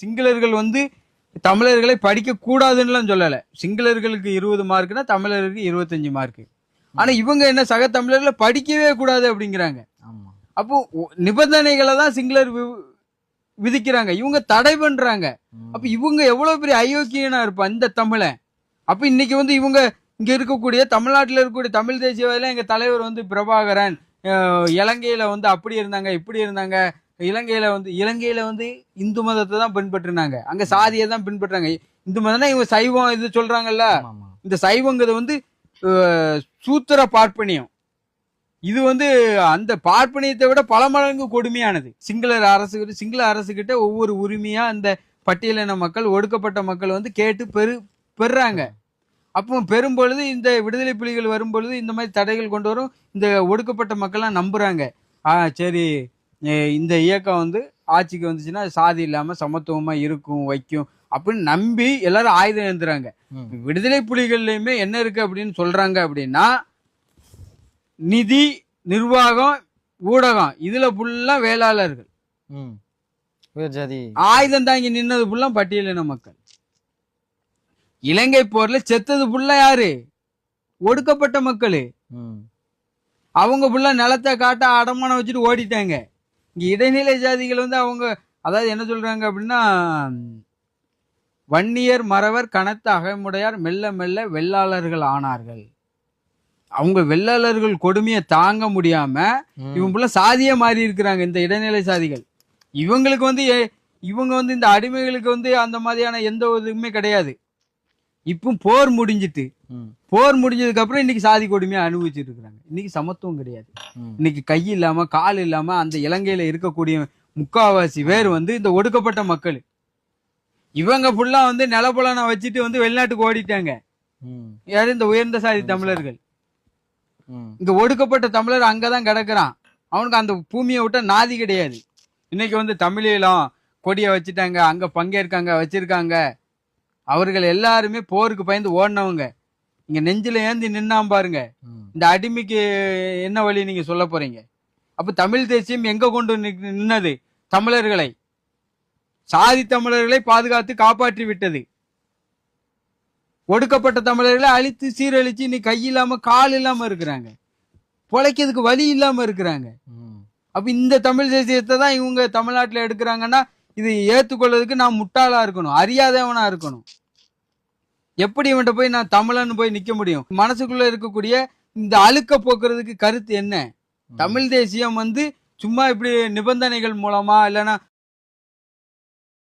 சிங்களர்கள் வந்து தமிழர்களை படிக்க கூடாதுன்னுலாம் சொல்லலை. சிங்களர்களுக்கு இருபது மார்க்குனா தமிழருக்கு இருபத்தஞ்சு மார்க்கு. ஆனா இவங்க என்ன சக தமிழர்களை படிக்கவே கூடாது அப்படிங்கிறாங்க. அப்போ நிபந்தனைகளை தான் சிங்களர் விதிக்கிறாங்க. இவங்க தடை பண்றாங்க. அப்ப இவங்க எவ்வளவு பெரிய அயோக்கியனா இருப்பான் இந்த தமிழன் அப்ப இன்னைக்கு வந்து இவங்க இங்க இருக்கக்கூடிய தமிழ்நாட்டில் இருக்கக்கூடிய தமிழ் தேசியவாதில எங்க தலைவர் வந்து பிரபாகரன் இலங்கையில வந்து அப்படி இருந்தாங்க இப்படி இருந்தாங்க இலங்கையில வந்து இலங்கையில வந்து இந்து மதத்தை தான் பின்பற்றினாங்க. அங்க சாதியை தான் பின்பற்றாங்க. இந்து மதம்னா இவங்க சைவம் இது சொல்றாங்கல்ல. இந்த சைவங்கிறது வந்து சூத்திர பார்ப்பனியம். இது வந்து அந்த பார்ப்பனியத்தை விட பல மடங்கு கொடுமையானது. சிங்கள அரசு சிங்கள அரசு கிட்ட ஒவ்வொரு உரிமையா அந்த பட்டியலின மக்கள் ஒடுக்கப்பட்ட மக்கள் வந்து கேட்டு பெரு பெறுறாங்க. அப்போ பெறும் பொழுது இந்த விடுதலை புலிகள் வரும் பொழுது இந்த மாதிரி தடைகள் கொண்டு வரும். இந்த ஒடுக்கப்பட்ட மக்கள்லாம் நம்புறாங்க. ஆ சரி இந்த இயக்கம் வந்து ஆட்சிக்கு வந்துச்சுன்னா சாதி இல்லாம சமத்துவமா இருக்கும் வைக்கும் அப்படின்னு நம்பி எல்லாரும் ஆயுதம் எழுந்துறாங்க. விடுதலை புலிகள்லயுமே என்ன இருக்கு அப்படின்னு சொல்றாங்க அப்படின்னா நிதி நிர்வாகம் ஊடகம் இதுல ஃபுல்லா வேளாளர்கள். ஆயுதம் தாங்கி நின்னது ஃபுல்லா பட்டியலின மக்கள். இலங்கை போர்ல செத்தது ஃபுல்லா யாரு? ஒடுக்கப்பட்ட மக்கள். அவங்க ஃபுல்லா நிலத்தை காட்ட அடமானம் வச்சுட்டு ஓடிட்டாங்க. இங்க இடைநிலை ஜாதிகள் வந்து அவங்க அதாவது என்ன சொல்றாங்க அப்படின்னா வன்னியர் மறவர் கனத்த அகமுடையார் மெல்ல மெல்ல வெள்ளாளர்கள் ஆனார்கள். அவங்க வெள்ளாளர்கள் கொடுமையை தாங்க முடியாம. இவங்க ஃபுல்லா சாதியே மாறி இருக்கிறாங்க இந்த இடைநிலை சாதிகள். இவங்களுக்கு வந்து இவங்க வந்து இந்த அடிமைகளுக்கு வந்து அந்த மாதிரியான எந்த ஒரு இதுவுமே கிடையாது. இப்போ போர் முடிஞ்சிட்டு. போர் முடிஞ்சதுக்கு அப்புறம் இன்னைக்கு சாதி கொடுமையை அனுபவிச்சுட்டு இருக்கிறாங்க இன்னைக்கு சமத்துவம் கிடையாது. இன்னைக்கு கை இல்லாம கால் இல்லாம அந்த இலங்கையில இருக்கக்கூடிய முக்காவாசி பேர் வந்து இந்த ஒடுக்கப்பட்ட மக்கள். இவங்க ஃபுல்லா வந்து நிலப்புலனை வச்சுட்டு வந்து வெளிநாட்டுக்கு ஓடிட்டாங்க. யாரு? இந்த உயர்ந்த சாதி தமிழர்கள். இங்க ஒடுக்கப்பட்ட தமிழர் அங்கதான் கிடக்குறான். அவனுக்கு அந்த பூமியை விட்ட நாதி கிடையாது. இன்னைக்கு வந்து தமிழீழம் கொடியை வச்சுட்டாங்க அங்க பங்கேற்காங்க வச்சிருக்காங்க. அவர்கள் எல்லாருமே போருக்கு பயந்து ஓடினவங்க. இங்க நெஞ்சில ஏந்தி நின்னாம் பாருங்க. இந்த அடிமைக்கு என்ன வழி நீங்க சொல்ல போறீங்க? அப்ப தமிழ் தேசியம் எங்க கொண்டு நின்னது? தமிழர்களை. சாதி தமிழர்களை பாதுகாத்து காப்பாற்றி விட்டது. ஒடுக்கப்பட்ட தமிழர்களை அழித்து சீரழிச்சு இன்னைக்கு கை இல்லாம கால் இல்லாம இருக்கிறாங்க. பொழைக்கிறதுக்கு வழி இல்லாம இருக்கிறாங்க. அப்ப இந்த தமிழ் தேசியத்தை தான் இவங்க தமிழ்நாட்டுல எடுக்கிறாங்கன்னா இது ஏத்துக்கொள்றதுக்கு நான் முட்டாளா இருக்கணும் அறியாதவனா இருக்கணும். எப்படி இவன்ட்ட போய் நான் தமிழன்னு போய் நிக்க முடியும்? மனசுக்குள்ள இருக்கக்கூடிய இந்த அழுக்க போக்குறதுக்கு கருத்து என்ன? தமிழ் தேசியம் வந்து சும்மா இப்படி நிபந்தனைகள் மூலமா இல்லைன்னா